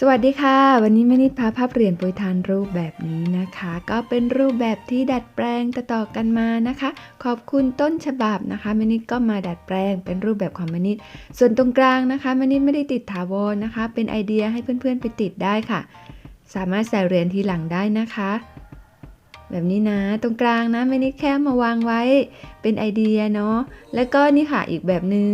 สวัสดีค่ะ วันนี้แม่นิดพาภาพเรียนปรยทานรูปแบบนี้นะคะ ก็เป็นรูปแบบที่ดัดแปลงต่อๆกันมานะคะ ขอบคุณต้นฉบับนะคะแม่นิดก็มาดัดแปลงเป็นรูปแบบของแม่นิด ส่วนตรงกลางนะคะแม่นิดไม่ได้ติดถาวรนะคะ เป็นไอเดียให้เพื่อนๆไปติดได้ค่ะ สามารถใส่เรียญทีหลังได้นะคะ แบบนี้นะตรงกลางนะแม่นิดแค่มาวางไว้เป็นไอเดียเนาะแล้วก็นี่ค่ะอีกแบบหนึง่ง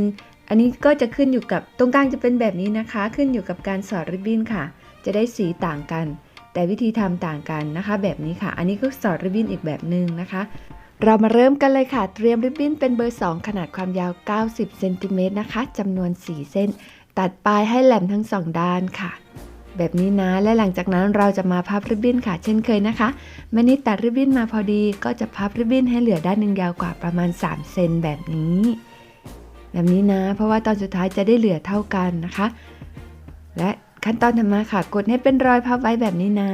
อันนี้ก็จะขึ้นอยู่กับตรงกลางจะเป็นแบบนี้นะคะ ขึ้นอยู่กับการสอดริบบิ้นค่ะ จะได้สีต่างกัน แต่วิธีทำต่างกันนะคะ แบบนี้ค่ะ อันนี้ก็สอดริบบิ้นอีกแบบหนึ่งนะคะ เรามาเริ่มกันเลยค่ะ เตรียมริบบิ้นเป็นเบอร์ 2 ขนาดความยาว 90เซนติเมตรนะคะจำนวน 4 เส้น ตัดปลายให้แหลมทั้งสองด้านค่ะแบบนี้นะ และหลังจากนั้นเราจะมาพับริบบิ้นค่ะ เช่นเคยนะคะแม่นี่ตัดริบบิ้นมาพอดี ก็จะพับริบบิ้นให้เหลือด้านหนึ่งยาวกว่าประมาณ 3 เซนแบบนี้ แบบนี้นะ เพราะว่าตอนสุดท้ายจะได้เหลือเท่ากันนะคะ และขั้นตอนถัดมาค่ะ กดให้เป็นรอยพับไว้แบบนี้นะ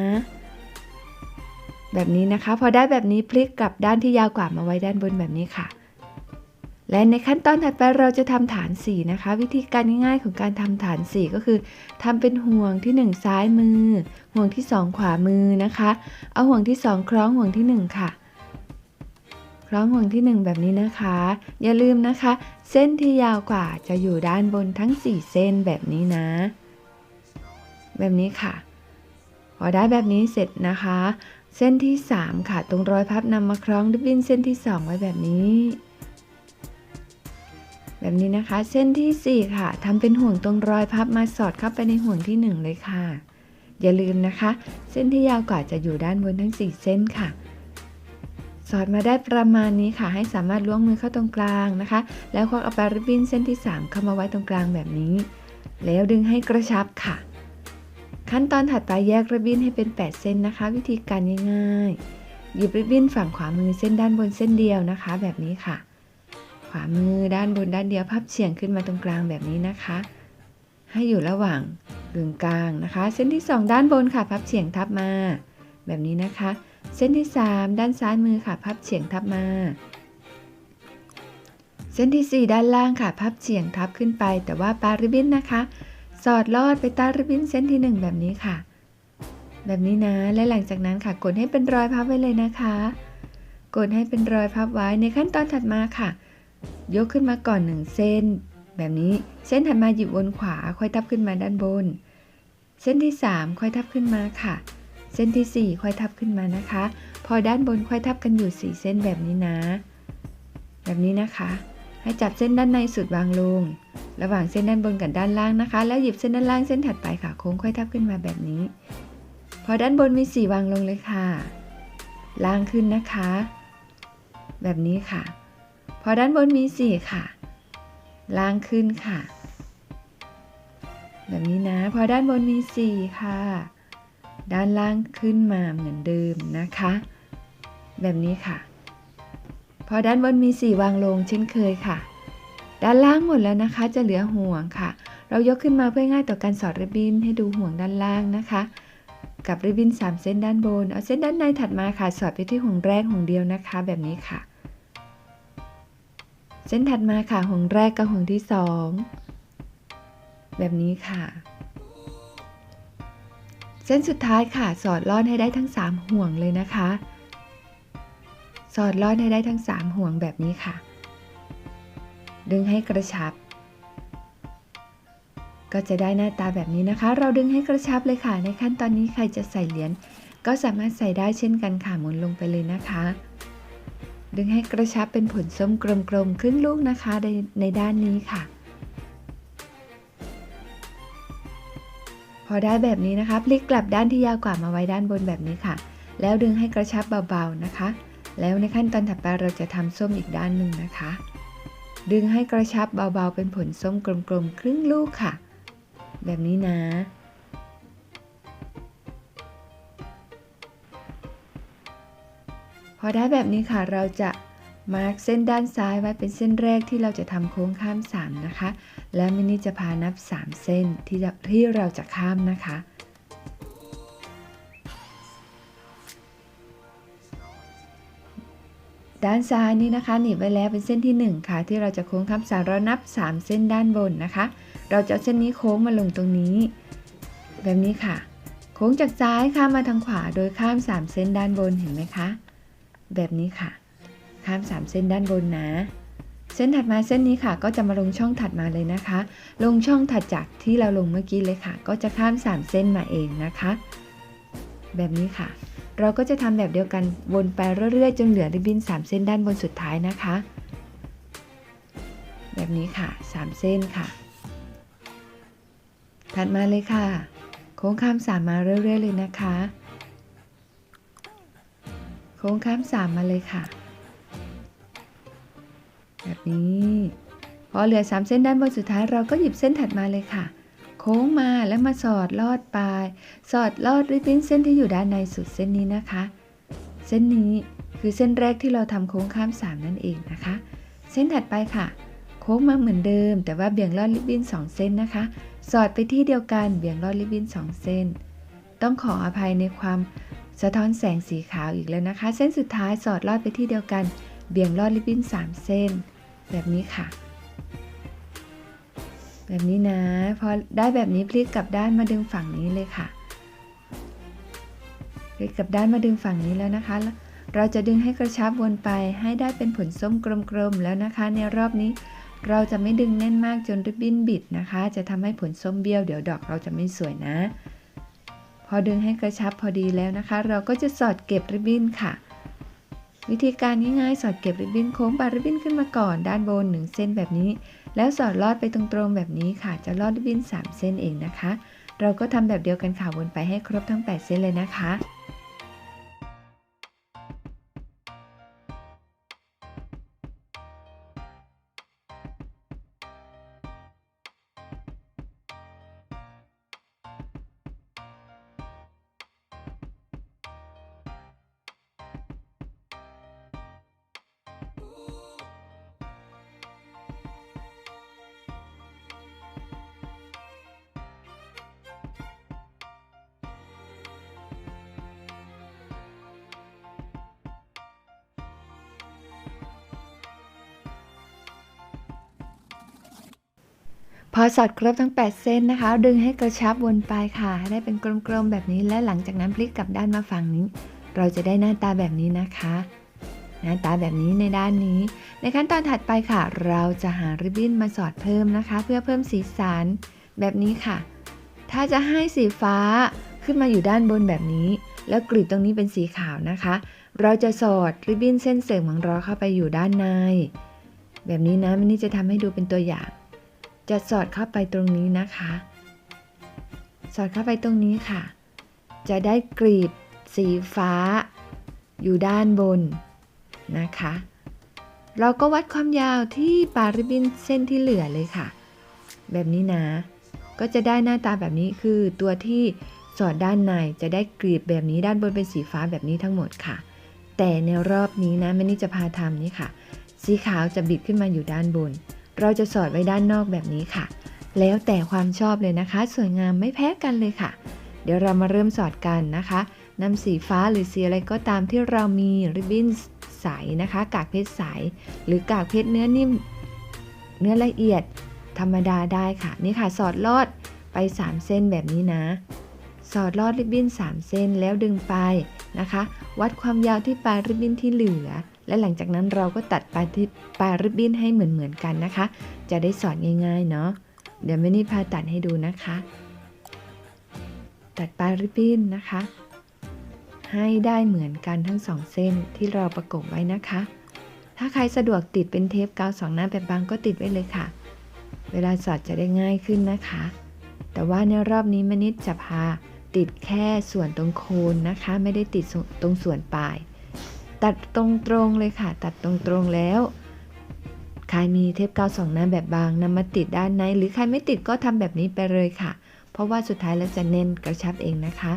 แบบนี้นะคะ พอได้แบบนี้พลิกกลับด้านที่ยาวกว่ามาไว้ด้านบนแบบนี้ค่ะ และในขั้นตอนถัดไปเราจะทำฐานสีนะคะ วิธีการง่ายๆของการทำฐานสีก็คือทำเป็นห่วงที่ 1 ซ้ายมือ ห่วงที่ 2 ขวามือนะคะ เอาห่วงที่ 2 คล้องห่วงที่ 1 ค่ะ คล้องห่วงที่ 1 แบบนี้นะคะ อย่าลืมนะคะ เส้นที่ยาวกว่าจะอยู่ด้านบนทั้ง 4 เส้นแบบนี้นะ แบบนี้ค่ะ พอได้แบบนี้เสร็จนะคะ เส้นที่ 3 ค่ะ ตรงรอยพับนำมาคล้องริบบิ้นเส้นที่ 2 ไว้แบบนี้ แบบนี้นะคะ เส้นที่ 4 ค่ะทำเป็นห่วงตรงรอยพับมาสอดเข้าไปในห่วงที่ 1 เลยค่ะ อย่าลืมนะคะ เส้นที่ยาวกว่าจะอยู่ด้านบนทั้ง 4 เส้นค่ะ สอดมาได้ประมาณนี้ค่ะ ให้สามารถล้วงมือเข้าตรงกลางนะคะ แล้วควักเอาปลายริบบิ้นเส้นที่ 3 เข้ามาไว้ตรงกลางแบบนี้ แล้วดึงให้กระชับค่ะ ขั้นตอนถัดไปแยกริบบิ้นให้เป็น 8 เส้นนะคะ วิธีการง่ายๆ หยิบริบบิ้นฝั่งขวามือเส้นด้านบนเส้นเดียวนะคะ แบบนี้ค่ะ ขวามือด้านบนด้านเดียวพับเฉียงขึ้นมาตรงกลางแบบนี้นะคะ ให้อยู่ระหว่างกึ่งกลางนะคะ เส้นที่ 2 ด้านบนค่ะ พับเฉียงทับมา แบบนี้นะคะ เส้นที่ 3 ด้านซ้ายมือค่ะ พับเฉียงทับมา เส้นที่ 4 ด้านล่างค่ะ พับเฉียงทับขึ้นไป แต่ว่าปลาริบบินนะคะ สอดลอดไปใต้ริบบินเส้นที่ 1 แบบนี้ค่ะ แบบนี้นะ และหลังจากนั้นค่ะ กดให้เป็นรอยพับไว้เลยนะคะ กดให้เป็นรอยพับไว้ ในขั้นตอนถัดมาค่ะ ยกขึ้นมาก่อน 1 เส้น แบบนี้ เส้นถัดมาหยิบวนขวา ค่อยทับขึ้นมาด้านบน เส้นที่ 3 ค่อยทับขึ้นมาค่ะ เส้นที่ 4 ค่อยทับขึ้นมานะคะ พอด้านบนค่อยทับกันอยู่ 4 เส้นแบบนี้นะ แบบนี้นะคะ ให้จับเส้นด้านในสุดวางลง ระหว่างเส้นด้านบนกับด้านล่างนะคะ แล้วหยิบเส้นด้านล่างเส้นถัดไปค่ะโค้งค่อยทับขึ้นมาแบบนี้ พอด้านบนมี 4 วางลงเลยค่ะ ล่างขึ้นนะคะ แบบนี้ค่ะ พอด้านบนมี 4 ค่ะ ล่างขึ้นค่ะ แบบนี้นะ พอด้านบนมี 4 ค่ะ ด้านล่างขึ้นมาเหมือนเดิมนะคะ แบบนี้ค่ะ พอด้านบนมี 4 วางลงเช่นเคยค่ะ ด้านล่างหมดแล้วนะคะ จะเหลือห่วงค่ะ เรายกขึ้นมาเพื่อง่ายต่อการสอดริบบิ้นให้ดูห่วงด้านล่างนะคะ กับริบบิ้น3 เส้นด้านบน เอาเส้นด้านในถัดมาค่ะ สอดไปที่ห่วงแรกห่วงเดียวนะคะ แบบนี้ค่ะ เส้นถัดมาค่ะห่วงแรกกับห่วงที่ 2 แบบนี้ค่ะ ส้นสุดท้ายค่ะ สอดลอดให้ได้ทั้ง 3 ห่วงเลยนะคะ สอดลอดให้ได้ทั้ง 3 ห่วงแบบนี้ค่ะ ดึงให้กระชับ ก็จะได้หน้าตาแบบนี้นะคะ เราดึงให้กระชับเลยค่ะ ในขั้นตอนนี้ใครจะใส่เหรียญก็สามารถใส่ได้เช่นกันค่ะหมุนลงไปเลยนะคะ ดึงให้กระชับเป็นผลส้มกลมๆครึ่งลูกนะคะในในด้านนี้ค่ะ อได้แบบนี้นะคะ พลิกกลับด้านที่ยาวกว่ามาไว้ด้านบนแบบนี้ค่ะ แล้วดึงให้กระชับเบาๆนะคะ แล้วในขั้นตอนถัดไปเราจะทำส้มอีกด้านหนึ่งนะคะ ดึงให้กระชับเบาๆ เป็นผลส้มกลมๆ ครึ่งลูกค่ะ แบบนี้นะ พอได้แบบนี้ค่ะเราจะ มาร์กเส้นด้านซ้ายไว้เป็นเส้นแรกที่เราจะทำโค้งข้าม 3 นะคะ แล้วมินี่จะพานับ 3 เส้นที่จะที่เราจะข้ามนะคะ ด้านซ้ายนี้นะคะหนีบไว้แล้วเป็นเส้นที่ 1 ค่ะ ที่เราจะโค้งข้ามสามเรานับ 3 เส้นด้านบนนะคะ เราจะเอาเส้นนี้โค้งมาลงตรงนี้ แบบนี้ค่ะ โค้งจากซ้ายข้ามมาทางขวาโดยข้าม 3 เส้นด้านบนเห็นไหมคะ แบบนี้ค่ะ ข้าม 3 เส้นด้านบนนะ เส้นถัดมาเส้นนี้ค่ะ ก็จะมาลงช่องถัดมาเลยนะคะ ลงช่องถัดจากที่เราลงเมื่อกี้เลยค่ะ ก็จะข้าม 3 เส้นมาเองนะคะ แบบนี้ค่ะ เราก็จะทำแบบเดียวกันวนไปเรื่อยๆ จนเหลือริบบิ้น 3 เส้นด้านบนสุดท้ายนะคะ แบบนี้ค่ะ 3 เส้นค่ะ ถัดมาเลยค่ะ โค้งข้ามสามมาเรื่อยๆ เลยนะคะโค้งข้ามสามมาเลยค่ะ แบบนี้ พอเหลือ 3 เส้นด้านบนสุดท้ายเราก็หยิบเส้นถัดมาเลยค่ะ โค้งมาแล้วมาสอดลอดปลาย สอดลอดริบบิ้นเส้นที่อยู่ด้านในสุดเส้นนี้นะคะ เส้นนี้คือเส้นแรกที่เราทำโค้งข้ามสามนั่นเองนะคะ เส้นถัดไปค่ะ โค้งมาเหมือนเดิม แต่ว่าเบี่ยงลอดริบบิ้น2 เส้นนะคะ สอดไปที่เดียวกันเบี่ยงลอดริบบิ้น2 เส้น ต้องขออภัยในความสะท้อนแสงสีขาวอีกแล้วนะคะ เส้นสุดท้ายสอดลอดไปที่เดียวกัน เบี่ยงลอดริบบิ้น3 เส้น แบบนี้ค่ะ แบบนี้นะ พอได้แบบนี้พลิกกลับด้านมาดึงฝั่งนี้เลยค่ะพลิกกลับด้านมาดึงฝั่งนี้แล้วนะคะ เราจะดึงให้กระชับวนไปให้ได้เป็นผลส้มกลมๆแล้วนะคะ ในรอบนี้เราจะไม่ดึงแน่นมากจนริบบิ้นบิดนะคะ จะทำให้ผลส้มเบี้ยวเดี๋ยวดอกเราจะไม่สวยนะ พอดึงให้กระชับพอดีแล้วนะคะ เราก็จะสอดเก็บริบบิ้นค่ะ วิธีการง่ายๆ สอดเก็บริบบิ้นโค้งปาริบบิ้นขึ้นมาก่อน ด้านบนหนึ่งเส้นแบบนี้ แล้วสอดลอดไปตรงๆแบบนี้ค่ะ จะลอดริบบิ้น 3 เส้นเองนะคะ เราก็ทำแบบเดียวกันค่ะวนไปให้ครบทั้ง 8 เส้นเลยนะคะ พอสอดครบทั้ง 8 เส้นนะคะ ดึงให้กระชับวนไปค่ะ ให้ได้เป็นกลมๆแบบนี้และหลังจากนั้นพลิกกลับด้านมาฝั่งนี้ เราจะได้หน้าตาแบบนี้นะคะ หน้าตาแบบนี้ในด้านนี้ ในขั้นตอนถัดไปค่ะ เราจะหาริบบิ้นมาสอดเพิ่มนะคะ เพื่อเพิ่มสีสันแบบนี้ค่ะ ถ้าจะให้สีฟ้าขึ้นมาอยู่ด้านบนแบบนี้ แล้วกลีบตรงนี้เป็นสีขาวนะคะ เราจะสอดริบบิ้นเส้นเสริมของเราเข้าไปอยู่ด้านใน แบบนี้นะมันนี่จะทำให้ดูเป็นตัวอย่าง จะสอดเข้าไปตรงนี้นะคะ สอดเข้าไปตรงนี้ค่ะ จะได้กรีบสีฟ้า อยู่ด้านบนนะคะ เราก็วัดความยาวที่ปาริบินเส้นที่เหลือเลยค่ะ แบบนี้นะ ก็จะได้หน้าตาแบบนี้คือตัวที่สอดด้านในจะได้กรีบแบบนี้ด้านบนเป็นสีฟ้าแบบนี้ทั้งหมดค่ะ แต่ในรอบนี้นะแม่นี่จะพาทำนี่ค่ะ สีขาวจะบิดขึ้นมาอยู่ด้านบน เราจะสอดไว้ด้านนอกแบบนี้ค่ะ แล้วแต่ความชอบเลยนะคะ สวยงามไม่แพ้กันเลยค่ะ เดี๋ยวเรามาเริ่มสอดกันนะคะนำสีฟ้าหรือสีอะไรก็ตามที่เรามีริบบิ้นใสนะคะ กากเพชรใสหรือกากเพชรเนื้อนิ่ม เนื้อละเอียดธรรมดาได้ค่ะ นี่ค่ะ สอดลอดไป 3 เส้นแบบนี้นะ สอดลอดริบบิ้น 3 เส้นแล้วดึงไปนะคะ วัดความยาวที่ปลายริบบิ้นที่เหลือ และหลังจากนั้นเราก็ตัดปลายที่ปลายริบบิ้นให้เหมือนเหมือนๆกันนะคะ จะได้สอดง่ายๆเนาะ เดี๋ยวแม่นี่พาตัดให้ดูนะคะ ตัดปลายริบบิ้นนะคะ ให้ได้เหมือนกันทั้งสองเส้นที่เราประกบไว้นะคะ ถ้าใครสะดวกติดเป็นเทปกาวสองหน้าแบบบางก็ติดไว้เลยค่ะ เวลาสอดจะได้ง่ายขึ้นนะคะ แต่ว่าในรอบนี้มนิดจะพาติดแค่ส่วนตรงโคนนะคะ ไม่ได้ติดตรงส่วนปลาย ตัดตรงๆเลยค่ะ ตัดตรงๆแล้ว ใครมีเทปกาวสองหน้าแบบบางนำมาติดด้านใน หรือใครไม่ติดก็ทำแบบนี้ไปเลยค่ะ เพราะว่าสุดท้ายแล้วจะเน้นกระชับเองนะคะ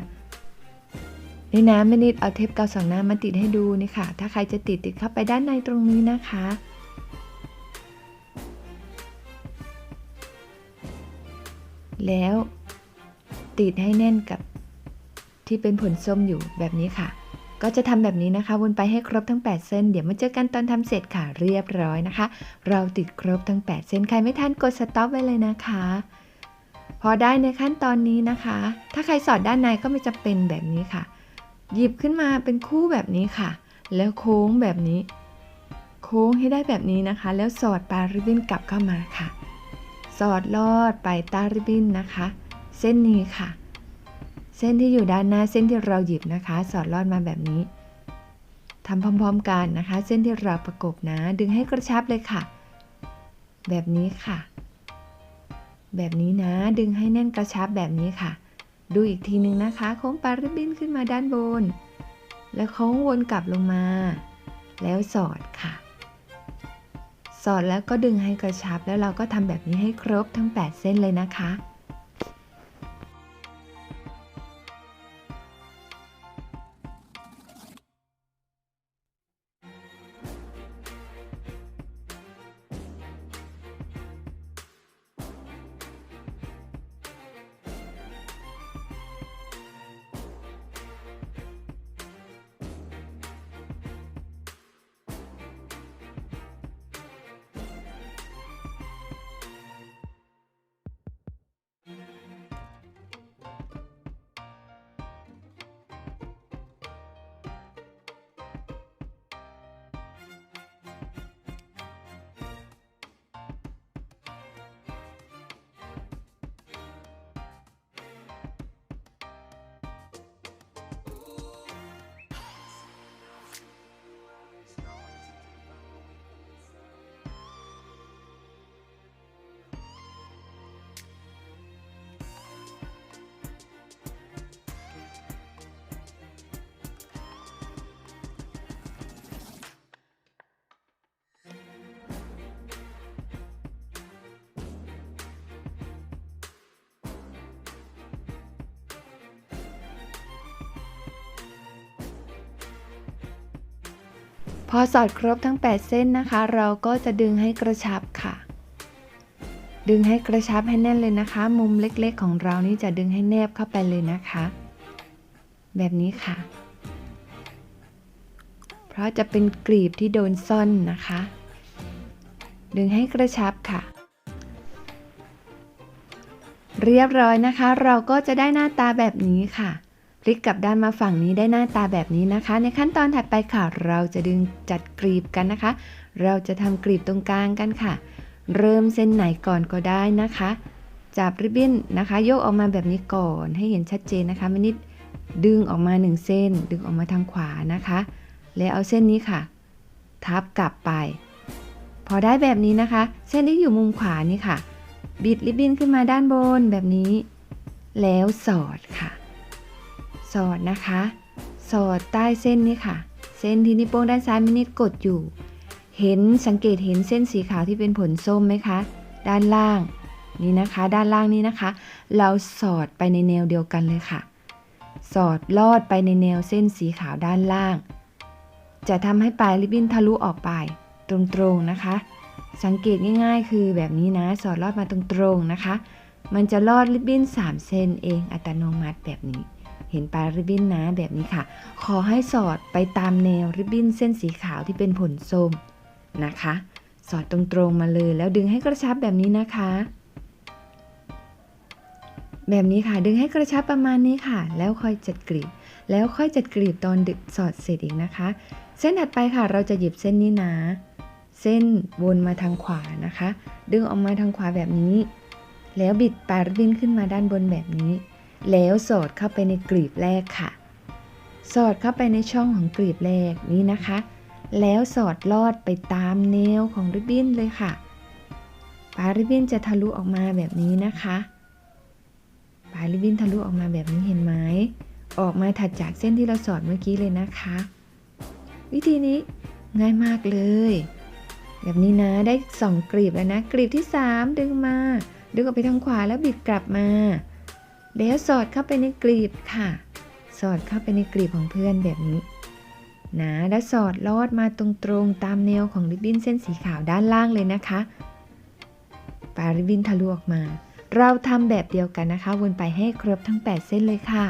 นี่นะไม่นิดเอาเทปกาวสองหน้ามาติดให้ดูนี่ค่ะ ถ้าใครจะติดติดเข้าไปด้านในตรงนี้นะคะ แล้วติดให้แน่นกับที่เป็นผลส้มอยู่แบบนี้ค่ะ ก็จะทำแบบนี้นะคะวนไปให้ครบทั้ง 8 เส้น เดี๋ยวมาเจอกันตอนทำเสร็จค่ะเรียบร้อยนะคะ เราติดครบทั้ง 8 เส้นใครไม่ทันกดสต็อปไว้เลยนะคะ พอได้ในขั้นตอนนี้นะคะ ถ้าใครสอดด้านในก็ไม่จะเป็นแบบนี้ค่ะ หยิบขึ้นมาเป็นคู่แบบนี้ค่ะ แล้วโค้งแบบนี้ โค้งให้ได้แบบนี้นะคะ แล้วสอดปลาริบบิ้นกลับเข้ามาค่ะ สอดลอดไปใต้ริบบิ้นนะคะ เส้นนี้ค่ะ ส้นที่อยู่ด้านหน้าเส้นที่เราหยิบนะคะ สอดลอดมาแบบนี้ทำพร้อมๆกันนะคะ เส้นที่เราประกบนะ ดึงให้กระชับเลยค่ะ แบบนี้ค่ะ แบบนี้นะ ดึงให้แน่นกระชับแบบนี้ค่ะ ดูอีกทีนึงนะคะโค้งปลาริบบิ้นขึ้นมาด้านบน แล้วโค้งวนกลับลงมา แล้วสอดค่ะ สอดแล้วก็ดึงให้กระชับแล้วเราก็ทำแบบนี้ให้ครบทั้ง 8 เส้นเลยนะคะ อสอดครบทั้ง 8 เส้นนะคะ เราก็จะดึงให้กระชับค่ะ ดึงให้กระชับให้แน่นเลยนะคะ มุมเล็กๆ ของเรานี่จะดึงให้แนบเข้าไปเลยนะคะ แบบนี้ค่ะ เพราะจะเป็นกลีบที่โดนซ่อนนะคะ ดึงให้กระชับค่ะ เรียบร้อยนะคะ เราก็จะได้หน้าตาแบบนี้ค่ะ พลิกกลับด้านมาฝั่งนี้ได้หน้าตาแบบนี้นะคะ ในขั้นตอนถัดไปค่ะ เราจะดึงจัดกรีบกันนะคะ เราจะทำกรีบตรงกลางกันค่ะ เริ่มเส้นไหนก่อนก็ได้นะคะ จับริบบิ้นนะคะโยกออกมาแบบนี้ก่อนให้เห็นชัดเจนนะคะม่นิดดึงออกมาหนึ่งเส้น ดึงออกมาทางขวานะคะ แล้วเอาเส้นนี้ค่ะ ทับกลับไป พอได้แบบนี้นะคะ เส้นที่อยู่มุมขวานี่ค่ะ บิดริบบิ้นขึ้นมาด้านบนแบบนี้ แล้วสอดค่ะ สอดนะคะ สอดใต้เส้นนี้ค่ะ เส้นที่นิ้วโป้งด้านซ้ายมินิดกดอยู่ เห็นสังเกตเห็นเส้นสีขาวที่เป็นผลส้มไหมคะ ด้านล่างนี่นะคะ ด้านล่างนี้นะคะ เราสอดไปในแนวเดียวกันเลยค่ะ สอดลอดไปในแนวเส้นสีขาวด้านล่าง จะทำให้ปลายริบบิ้นทะลุออกไปตรงๆนะคะ สังเกตง่าย ๆ คือแบบนี้นะ สอดลอดมาตรงๆนะคะ มันจะลอดริบบิ้น 3 เส้นเองอัตโนมัติแบบนี้ เห็นปลายริบบิ้นนะแบบนี้ค่ะ ขอให้สอดไปตามแนวริบบิ้นเส้นสีขาวที่เป็นผลส้มนะคะ สอดตรงๆมาเลยแล้วดึงให้กระชับแบบนี้นะคะ แบบนี้ค่ะดึงให้กระชับประมาณนี้ค่ะ แล้วค่อยจัดกรีบ แล้วค่อยจัดกรีบตอนดึกสอดเสร็จอีกนะคะ เส้นถัดไปค่ะเราจะหยิบเส้นนี้นะ เส้นวนมาทางขวานะคะ ดึงออกมาทางขวาแบบนี้ แล้วบิดปลายริบบิ้นขึ้นมาด้านบนแบบนี้ แล้วสอดเข้าไปในกลีบแรกค่ะ สอดเข้าไปในช่องของกลีบแรกนี้นะคะ แล้วสอดลอดไปตามแนวของริบบิ้นเลยค่ะปลายริบบิ้นจะทะลุออกมาแบบนี้นะคะปลายริบบิ้นทะลุออกมาแบบนี้เห็นไหมออกมาถัดจากเส้นที่เราสอดเมื่อกี้เลยนะคะ วิธีนี้ง่ายมากเลย แบบนี้นะได้สองกลีบแล้วนะกลีบที่ 3 ดึงมา ดึงออกไปทางขวาแล้วบิดกลับมา แล้วสอดเข้าไปในกลีบค่ะ สอดเข้าไปในกลีบของเพื่อนแบบนี้นะแล้วสอดลอดมาตรงๆตามแนวของริบบิ้นเส้นสีขาวด้านล่างเลยนะคะปลายริบบิ้นทะลุออกมา เราทำแบบเดียวกันนะคะ วนไปให้ครบทั้ง 8 เส้นเลยค่ะ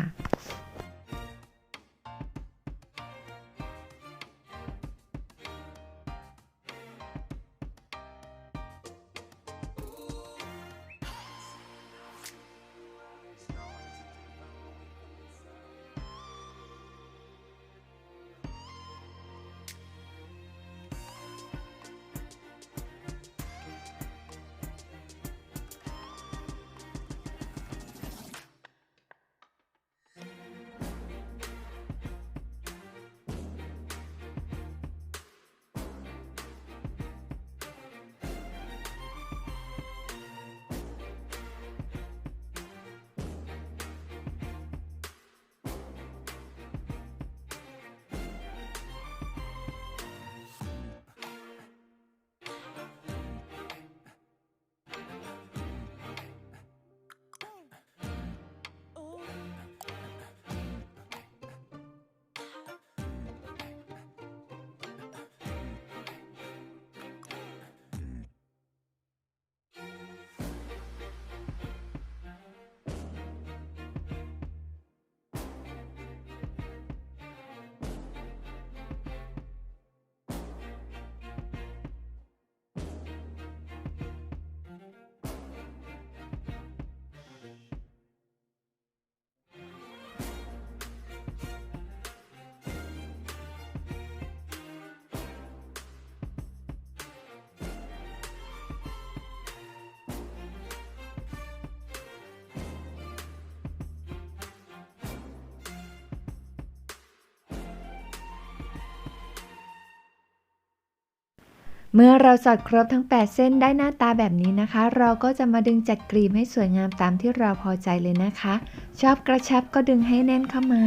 เมื่อเราสอดครบทั้ง 8 เส้นได้หน้าตาแบบนี้นะคะ เราก็จะมาดึงจัดกรีบให้สวยงามตามที่เราพอใจเลยนะคะ ชอบกระชับก็ดึงให้แน่นเข้ามา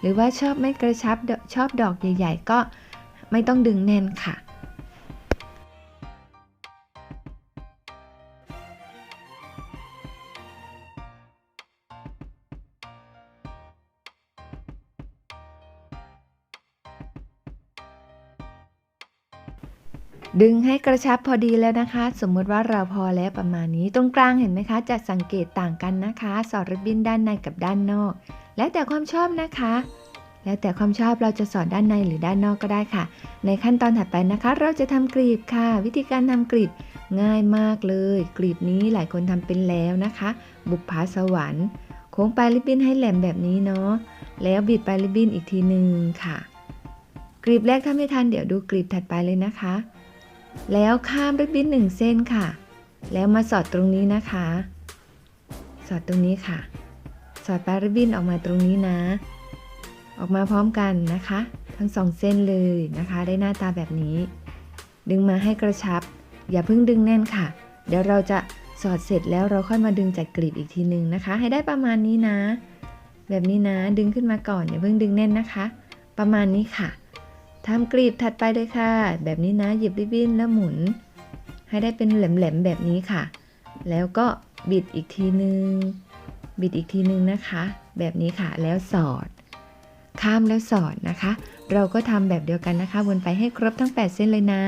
หรือว่าชอบไม่กระชับชอบดอกใหญ่ ๆ ก็ไม่ต้องดึงแน่นค่ะ ดึงให้กระชับพอดีแล้วนะคะ สมมติว่าเราพอแล้วประมาณนี้ ตรงกลางเห็นไหมคะ จะสังเกตต่างกันนะคะ สอดริบบิ้นด้านในกับด้านนอก แล้วแต่ความชอบนะคะ แล้วแต่ความชอบเราจะสอดด้านในหรือด้านนอกก็ได้ค่ะ ในขั้นตอนถัดไปนะคะ เราจะทำกรีบค่ะ วิธีการทำกรีบง่ายมากเลย กรีบนี้หลายคนทำเป็นแล้วนะคะ บุปผาสวรรค์โค้งปลายริบบิ้นให้แหลมแบบนี้เนาะแล้วบิดปลายริบบิ้นอีกทีหนึ่งค่ะกรีบแรกถ้าไม่ทันเดี๋ยวดูกรีบถัดไปเลยนะคะ แล้วข้ามริบบิ้นหนึ่งเส้นค่ะ แล้วมาสอดตรงนี้นะคะ สอดตรงนี้ค่ะ สอดปลายริบบิ้นออกมาตรงนี้นะ ออกมาพร้อมกันนะคะ ทั้งสองเส้นเลยนะคะ ได้หน้าตาแบบนี้ ดึงมาให้กระชับ อย่าเพิ่งดึงแน่นค่ะ เดี๋ยวเราจะสอดเสร็จแล้วเราค่อยมาดึงจัดกลีบอีกทีหนึ่งนะคะ ให้ได้ประมาณนี้นะ แบบนี้นะ ดึงขึ้นมาก่อนอย่าเพิ่งดึงแน่นนะคะ ประมาณนี้ค่ะ ทำกรีบถัดไปเลยค่ะ แบบนี้นะหยิบริบบิ้นแล้วหมุน ให้ได้เป็นแหลมๆแบบนี้ค่ะ แล้วก็บิดอีกทีนึง บิดอีกทีนึงนะคะ แบบนี้ค่ะแล้วสอด ข้ามแล้วสอดนะคะ เราก็ทำแบบเดียวกันนะคะ วนไปให้ครบทั้ง 8 เส้นเลยนะ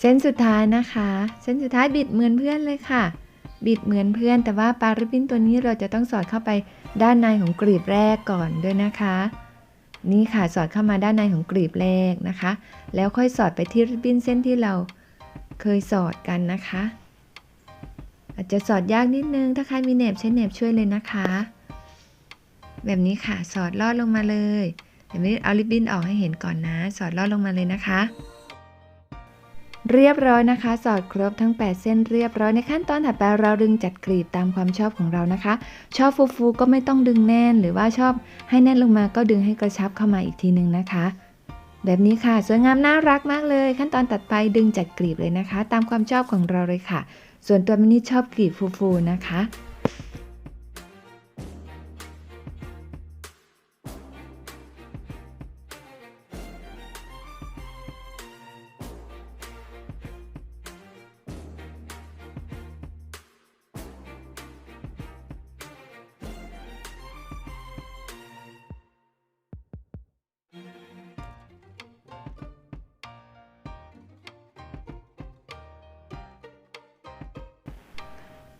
เส้นสุดท้ายนะคะ เส้นสุดท้ายบิดเหมือนเพื่อนเลยค่ะ บิดเหมือนเพื่อน แต่ว่าปลาริบบิ้นตัวนี้เราจะต้องสอดเข้าไปด้านในของกรีบแรกก่อนด้วยนะคะ นี่ค่ะสอดเข้ามาด้านในของกรีบแรกนะคะ แล้วค่อยสอดไปที่ริบบิ้นเส้นที่เราเคยสอดกันนะคะ อาจจะสอดยากนิดนึง ถ้าใครมีเน็บใช้เน็บช่วยเลยนะคะ แบบนี้ค่ะสอดลอดลงมาเลยเดี๋ยวนี้เอาริบบิ้นออกให้เห็นก่อนนะ สอดลอดลงมาเลยนะคะ เรียบร้อยนะคะ สอดครบทั้ง 8 เส้นเรียบร้อยในขั้นตอนถัดไปเราดึงจัดกรีดตามความชอบของเรานะคะ ชอบฟูๆก็ไม่ต้องดึงแน่น หรือว่าชอบให้แน่นลงมาก็ดึงให้กระชับเข้ามาอีกทีนึงนะคะ แบบนี้ค่ะ สวยงามน่ารักมากเลย ขั้นตอนตัดไปดึงจัดกรีบเลยนะคะ ตามความชอบของเราเลยค่ะ ส่วนตัวมินิชอบกรีบฟูๆนะคะ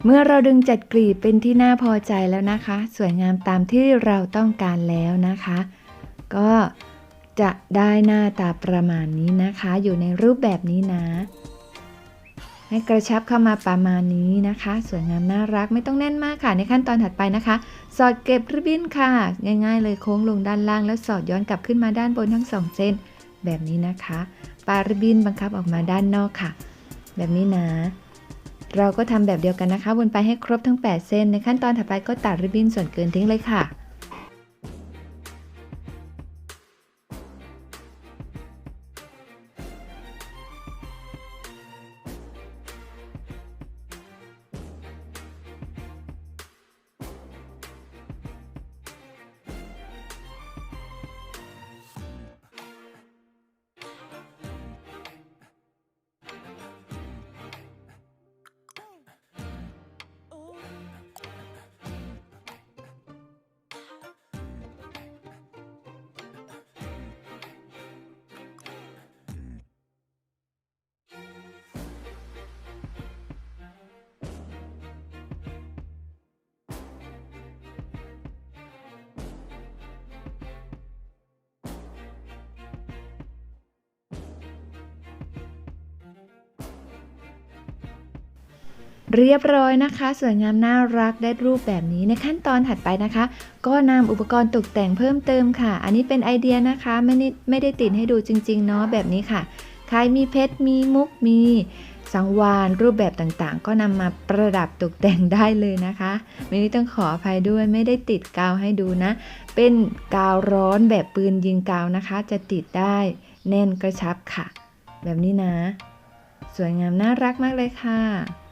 เมื่อเราดึงจัดกลีบเป็นที่น่าพอใจแล้วนะคะ สวยงามตามที่เราต้องการแล้วนะคะ ก็จะได้หน้าตาประมาณนี้นะคะ อยู่ในรูปแบบนี้นะ ให้กระชับเข้ามาประมาณนี้นะคะ สวยงามน่ารักไม่ต้องแน่นมากค่ะ ในขั้นตอนถัดไปนะคะ สอดเก็บริบบิ้นค่ะ ง่ายๆ เลยโค้งลงด้านล่าง แล้วสอดย้อนกลับขึ้นมาด้านบนทั้งสองเส้น แบบนี้นะคะ ปาริบบิ้นบังคับออกมาด้านนอกค่ะ แบบนี้นะ เราก็ทำแบบเดียวกันนะคะวนไปให้ครบทั้ง 8 เส้น ในขั้นตอนถัดไปก็ตัดริบบิ้นส่วนเกินทิ้งเลยค่ะ เรียบร้อยนะคะ สวยงามน่ารักได้รูปแบบนี้ในขั้นตอนถัดไปนะคะ ก็นำอุปกรณ์ตกแต่งเพิ่มเติมค่ะ อันนี้เป็นไอเดียนะคะไม่ได้ไม่ได้ติดให้ดูจริงๆเนาะแบบนี้ค่ะใครมีเพชรมีมุกมีสังวานรูปแบบต่างๆ ก็นำมาประดับตกแต่งได้เลยนะคะไม่นี้ต้องขออภัยด้วยไม่ได้ติดกาวให้ดูนะ เป็นกาวร้อนแบบปืนยิงกาวนะคะ จะติดได้แน่นกระชับค่ะ แบบนี้นะ สวยงามน่ารักมากเลยค่ะ